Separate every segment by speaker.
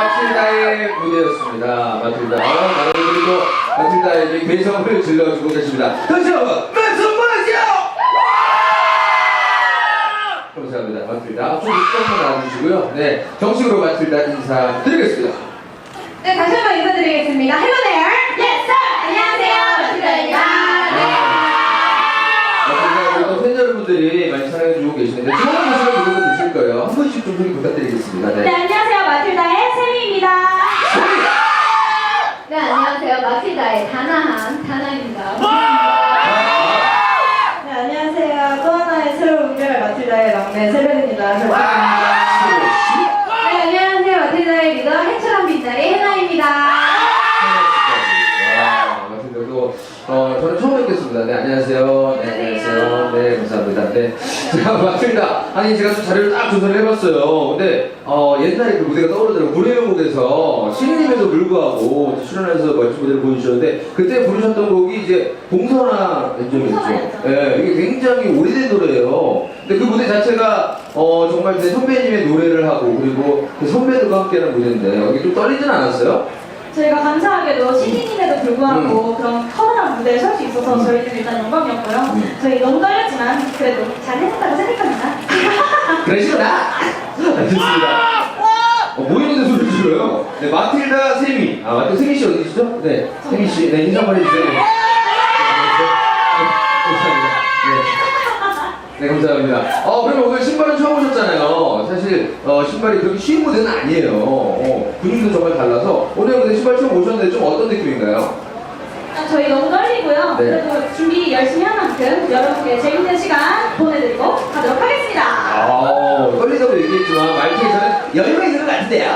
Speaker 1: 마틸다의 무대였습니다. 마틸다. 어, 많은 분들이 또 마틸다에게 괴성을 질러주고 계십니다. 다시 한번 말씀 보내주세요! 감사합니다. 마틸다. 앞으로 조금만 나와주시고요. 네, 정식으로 마틸다 인사드리겠습니다.
Speaker 2: 네, 다시 한번 인사드리겠습니다. Yes, 안녕하세요. 마틸다의
Speaker 3: 다나한 다나입니다.
Speaker 2: 네, 안녕하세요. 또 하나의 새로운 결 마틸다의 막내 셀레입니다.
Speaker 1: 네.
Speaker 2: 네, 안녕하세요. 마틸다의 리더 해처럼 빗자리 해나입니다.
Speaker 1: 와, 마틸다도 어, 저는 처음 뵙겠습니다. 네. 네, 안녕하세요. 네, 감사합니다. 네. 자, 마틸다. 아니, 제가 좀 자료를 딱 조사를 해봤어요. 근데, 어, 옛날에 그 무대가 떠오르더라고요. 불의명곡에서 신인임에도 불구하고 출연해서 멋진 무대를 보여주셨는데, 그때 부르셨던 곡이 이제 봉선화.
Speaker 2: 봉선화였죠.
Speaker 1: 네, 이게 굉장히 오래된 노래예요. 근데 그 무대 자체가, 어, 정말 내 선배님의 노래를 하고, 그리고 그 선배들과 함께하는 무대인데, 여기 좀 떨리진 않았어요?
Speaker 2: 저희가 감사하게도 신인임에도 불구하고 그런 커다란 무대에 설 수 있어서 저희는 일단 영광이었고요.
Speaker 1: 음.
Speaker 2: 저희 너무 떨렸지만 그래도 잘했다고 생각합니다.
Speaker 1: 그러시구나. 알겠습니다. 어, 뭐 있는데 소리 질러요? 네, 마틸다 세미. 아, 마틸다 세미 씨 어디 계시죠? 네, 세미 씨. 네, 인사 한번 해주세요. 네. 네, 감사합니다. 어, 그러면 오늘 신발은 처음 오셨잖아요. 사실, 어, 신발이 그렇게 쉬운 무대는 아니에요. 어, 분위기도 정말 달라서. 오늘 근데 신발 처음 오셨는데 좀 어떤 느낌인가요?
Speaker 2: 일단 저희 너무 떨리고요.
Speaker 1: 네.
Speaker 2: 그래도 준비 열심히 한 만큼 여러분께 재밌는 시간 보내드리고 가도록 하겠습니다.
Speaker 1: 아, 떨리다고 얘기했지만 말투에서는 여유가 있는 것 같은데요.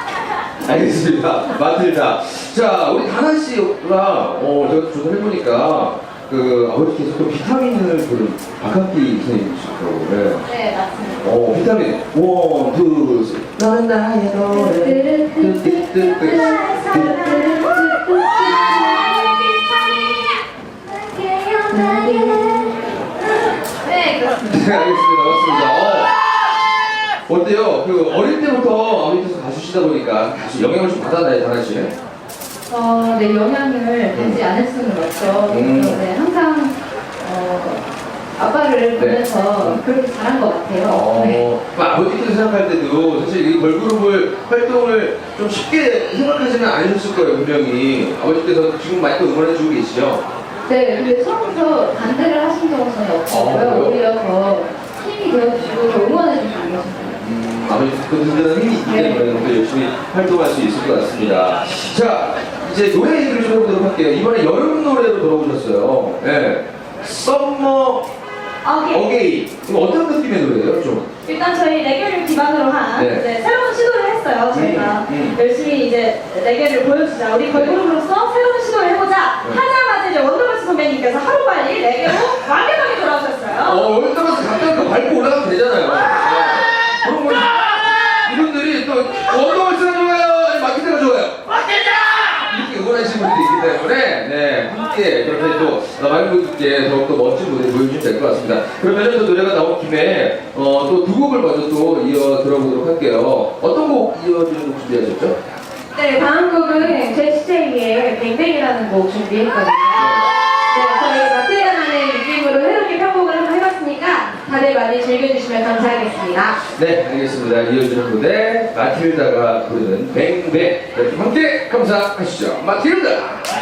Speaker 1: 알겠습니다. 마틸다. 자, 우리 다나 씨가 어, 제가 조사를 해보니까 그 아버지께서 또 비타민을 그 박학기 선생님이시더라고요. 네.
Speaker 2: 네, 맞습니다.
Speaker 1: 어, 비타민. 원, 투, 셋. 너는 나의 노래. 뚜뚜뚜뚜.
Speaker 2: 네.
Speaker 1: 네, 알겠습니다. 맞습니다. 어, 어때요? 그 어릴 때부터 아버지께서 가수시다 보니까 가수 영향을 좀 받았나요, 다나 씨?
Speaker 3: 어, 네, 영향을 받지 않을 수는 없죠.
Speaker 1: 음.
Speaker 3: 네, 아빠를 보면서 그렇게 잘한 것 같아요. 네.
Speaker 1: 어, 그 아버지께서 생각할 때도 사실 이 걸그룹을 활동을 좀 쉽게 생각하지는 않으셨을 거예요, 분명히. 아버지께서 지금 많이 또 응원해주고 계시죠?
Speaker 3: 네, 근데 처음부터 반대를 하신
Speaker 1: 어,
Speaker 3: 없었고요.
Speaker 1: 그래요?
Speaker 3: 오히려 더 힘이 되어주시고 더 응원해주시고 계셨어요.
Speaker 1: 음, 아버지 그 든든한 힘이 있기
Speaker 3: 네.
Speaker 1: 때문에 더 열심히 활동할 수 있을 것 같습니다. 자, 이제 노래 얘기를 좀 해보도록 할게요. 이번에 여름 노래로 돌아오셨어요. 네. 썸머
Speaker 2: 오케이.
Speaker 1: 어게이. 이거 어떤 느낌의 노래예요, 좀?
Speaker 2: 일단 저희 레게를 기반으로 한
Speaker 1: 네.
Speaker 2: 네, 새로운 시도를 했어요. 저희가
Speaker 1: 음, 음.
Speaker 2: 열심히 이제 레게를 보여주자. 우리 걸그룹으로서 새로운 시도를 해보자.
Speaker 1: 네.
Speaker 2: 하자마자 이제 원더걸스 선배님께서 하루빨리 레게로 완벽하게 돌아오셨어요.
Speaker 1: 어, 올라가서 잠깐 그 밟고 올라가면 되잖아요. 네. 그런 거 이분들이 또 어떤 걸스가 좋아요? 아니면 마키트가 좋아요? 이렇게 응원하시는 분들이 있기 때문에 네 함께 많은 분들께 더욱더 멋진 무대 보여주시면 될 것 같습니다. 그러면 또 노래가 나온 김에 어, 또두 곡을 먼저 또 이어 들어보도록 할게요. 어떤 곡 이어지는 곡 준비하셨죠?
Speaker 2: 네, 다음 곡은 제시제이의 뱅뱅이라는 곡 준비했거든요. 네, 저희 마틸다라는 느낌으로 새롭게 편곡을 한번 해봤으니까 다들 많이 즐겨주시면 감사하겠습니다.
Speaker 1: 네, 알겠습니다. 이어지는 무대 마틸다가 부르는 뱅뱅 여러분 함께 감상하시죠. 마틸다!